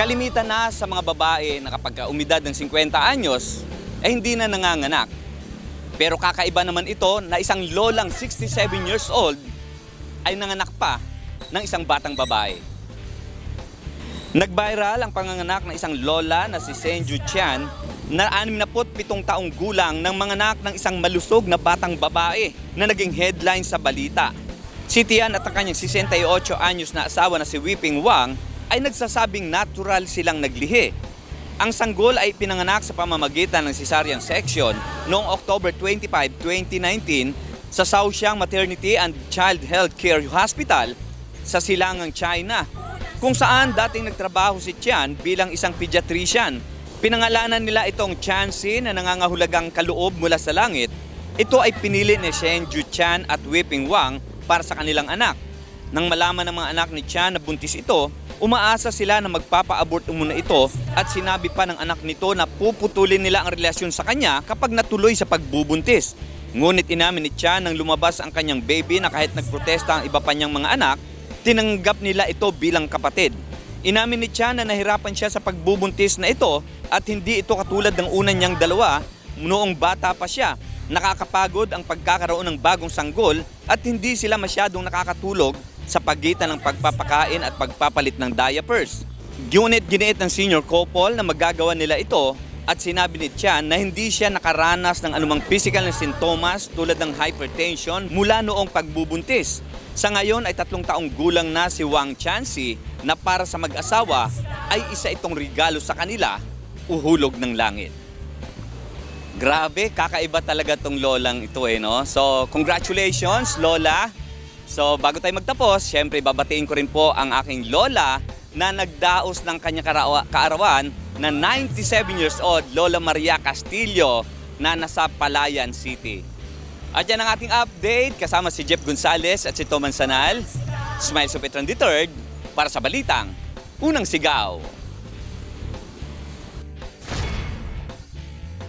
Kalimitan na sa mga babae na kapag umidad ng 50 anyos, ay hindi na nanganganak. Pero kakaiba naman ito na isang lolang 67 years old ay nanganak pa ng isang batang babae. Nag-viral ang panganganak ng isang lola na si Senju Chan na 67 taong gulang ng manganak ng isang malusog na batang babae na naging headline sa balita. Si Tian at ang kanyang 68 anyos na asawa na si Weeping Wang ay nagsasabing natural silang naglihi. Ang sanggol ay pinanganak sa pamamagitan ng cesarean section noong October 25, 2019 sa Shaoxiang Maternity and Child Health Care Hospital sa Silangang, China, kung saan dating nagtrabaho si Tian bilang isang pediatrician. Pinangalanan nila itong Chansi na nangangahulagang kaloob mula sa langit. Ito ay pinili ni Shenju Chan at Weeping Wang para sa kanilang anak. Nang malaman ng mga anak ni Chan na buntis ito, umaasa sila na magpapa-abort muna ito at sinabi pa ng anak nito na puputulin nila ang relasyon sa kanya kapag natuloy sa pagbubuntis. Ngunit inamin ni Chan nang lumabas ang kanyang baby na kahit nagprotesta ang iba pa niyang mga anak, tinanggap nila ito bilang kapatid. Inamin ni Chan na nahirapan siya sa pagbubuntis na ito at hindi ito katulad ng una niyang dalawa noong bata pa siya. Nakakapagod ang pagkakaroon ng bagong sanggol at hindi sila masyadong nakakatulog sa pagitan ng pagpapakain at pagpapalit ng diapers. Ngunit giniit ng senior couple na magagawa nila ito at sinabi ni Chan na hindi siya nakaranas ng anumang physical na sintomas tulad ng hypertension mula noong pagbubuntis. Sa ngayon ay tatlong taong gulang na si Wang Chansi na para sa mag-asawa ay isa itong regalo sa kanila, uhulog ng langit. Grabe, kakaiba talaga tong lolang ito eh, no? So, congratulations, Lola. So, bago tayo magtapos, syempre babatiin ko rin po ang aking lola na nagdaos ng kanyang kaarawan na 97 years old, Lola Maria Castillo, na nasa Palayan City. At yan ang ating update kasama si Jeff Gonzalez at si Toman Sanal. Smile Supetron III para sa Balitang Unang Sigaw.